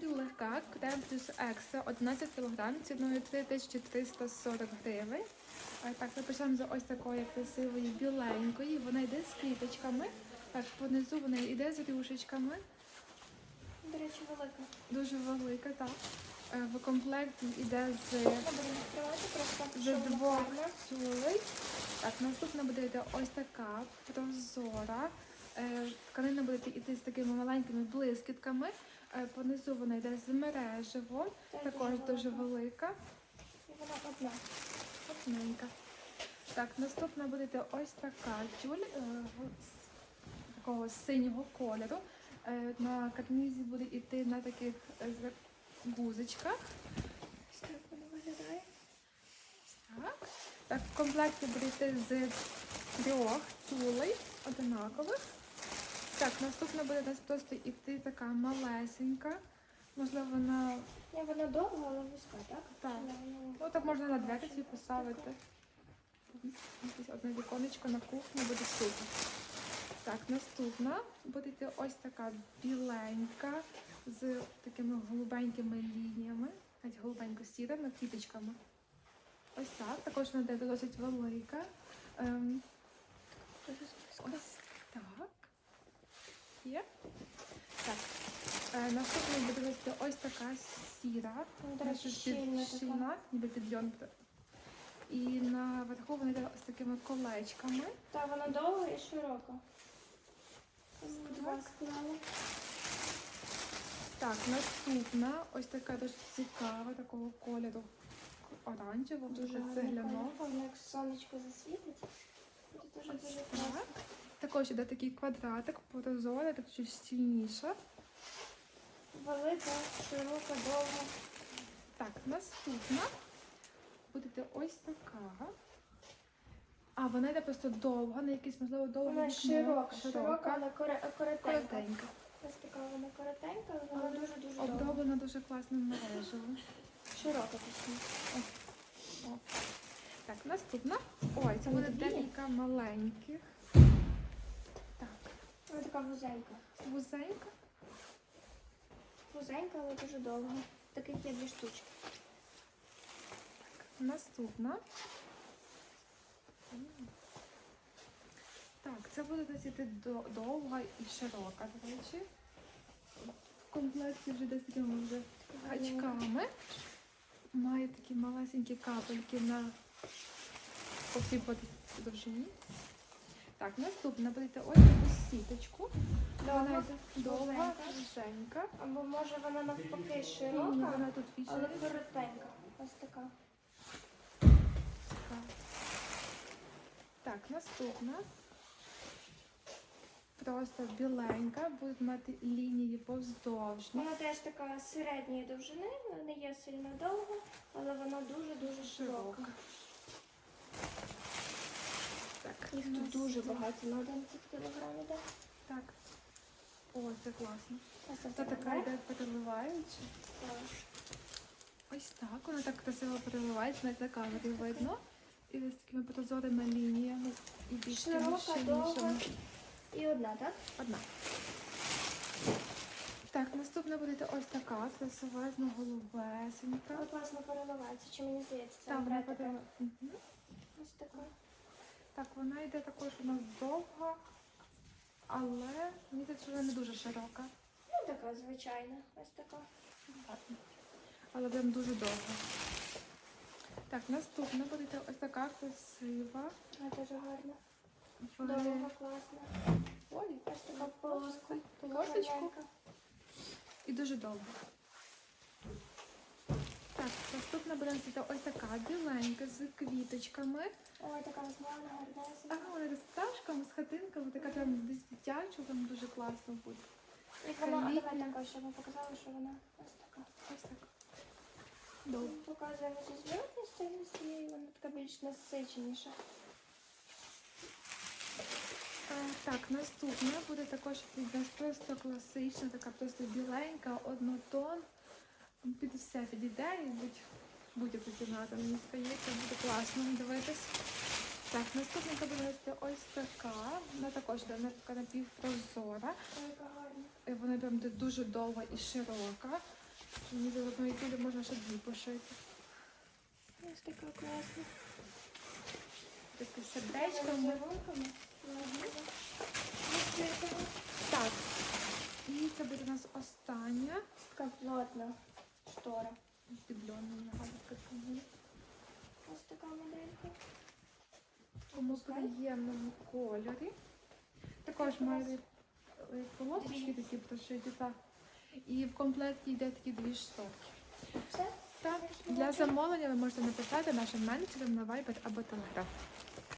тюль легка, крем плюс екстра 11 кг ціною 3340 гривень. Так, ми почнемо з ось такої красивої біленької. Вона йде з квіточками. Так, понизу вона йде з рюшечками. До речі, велика. Дуже велика, так. Е, В комплекті йде з, з двох тюлей. Так, наступна буде йти ось така прозора. Е, Тканина буде йти з такими маленькими блискітками. Е, Понизу вона йде з мережево, також дуже велика. велика. І вона одна. Гарненька. Так, наступна буде ось така тюль е, такого синього кольору. Е, На карнізі буде йти на таких гузочках. Ось так вона виглядає. Так. Так, в комплекті буде йти з трьох тюлей одинакових. Так, наступна буде у нас просто йти така малесенька. Можливо, вона Ні, вона довга, але вузька, так? Так. Ну, так можна на двері ці поставити. Якесь одне віконечко на кухні буде супер. Так, наступна буде йти ось така біленька з такими голубенькими лініями, навіть голубенько-сірими квіточками. Ось так. Також вона досить велика. Ем, ось. Є? Так. Е, наступна буде ось- ось така сіра. Вона, до речі, щільна така. щільна, ніби підйом. І наверху вона йде з такими колечками. Та вона довга і широка. Так, наступна ось така дуже цікава, такого кольору оранжевого, дуже. Вона як сонечко засвітить. Буде дуже-дуже класно. Так. Також іде такий квадратик, прозора, так чуть стільніша. Велика, широка, довга. Так, наступна буде ось така. А, вона йде просто довга, на якийсь, можливо, довгий Вона широка, широка, але коре- коротенька. коротенька. Ось така вона коротенька, але вона дуже-дуже довга. Оброблена дуже класним мережевим. Широка точніше. Так, наступна. Ой, це буде Дві. декілька маленьких. Так, Вона така вузенька. вузенька. Вузенька, але дуже довга. Таких є дві штучки. Наступна. Так, це буде досить до- довга і широка, до речі. В комплекті вже десь такими вже гачками. Має такі малесенькі капельки на по всій довжині. Так, наступна буде ось таку сіточку. Вона Довга, йде довга, вузенька. Або може вона навпаки Ні, широка, вона тут але коротенька. Ось така. Так. Так, наступна. Просто біленька, будуть мати лінії повздовжні. Вона теж така середньої довжини, вона не є сильно довга, але вона дуже-дуже широка. Широка. Так, Їх тут наступна. Дуже багато на 11 кілограм іде. Так. О, це класно. Це така йде переливаюча. Ось так, вона так красиво переливається, навіть на камері видно. І ось такими прозорими лініями і більш Широка, довга. І одна, так? Одна. Так, наступна буде ось така красивезна голубесенька. Вона класно переливається, чи мені здається, це вона буде. Мгм. Ось така. Так, вона йде також у нас довга, але мені здається, що вона не дуже широка. Ну, така звичайна. Ось така. Але прям дуже довга. Так, наступна буде ось така красива. Вона дуже гарна. Довга, класна. Ой, Ось така полоска. полосочку. І дуже довго. Так, наступна буде ось така біленька з квіточками. Ой, така розмовна, гарнесенька. Ага, вона з пташками, з хатинками, така прям десь дитяча, там дуже класно буде. І вона, давай також, щоб ми показали, що вона ось така. Ось так. Довго. Показуємо зі зворотньої сторони цієї, вона така більш насиченіша. Е, Так, наступна буде також нас просто класична, така просто біленька, однотон. Під все підійде і будь, будь-яку кімнату, мені здається, буде класно дивитись. Так, наступна буде ось така. Вона також вона така напівпрозора. Е, Вона прям буде дуже довга і широка. Мені за одної тілі можна ще дві пошити. Ось така класна. Таке сердечко. Так. І це буде у нас остання. Така плотна штора. Дубльона нагадка. Ось така моделька. Тому приємному кольорі. Також має е, полосочки такі прошиті. Так. І в комплекті йде такі дві шторки. Все? Так, для замовлення ви можете написати нашим менеджерам на Viber або Telegram.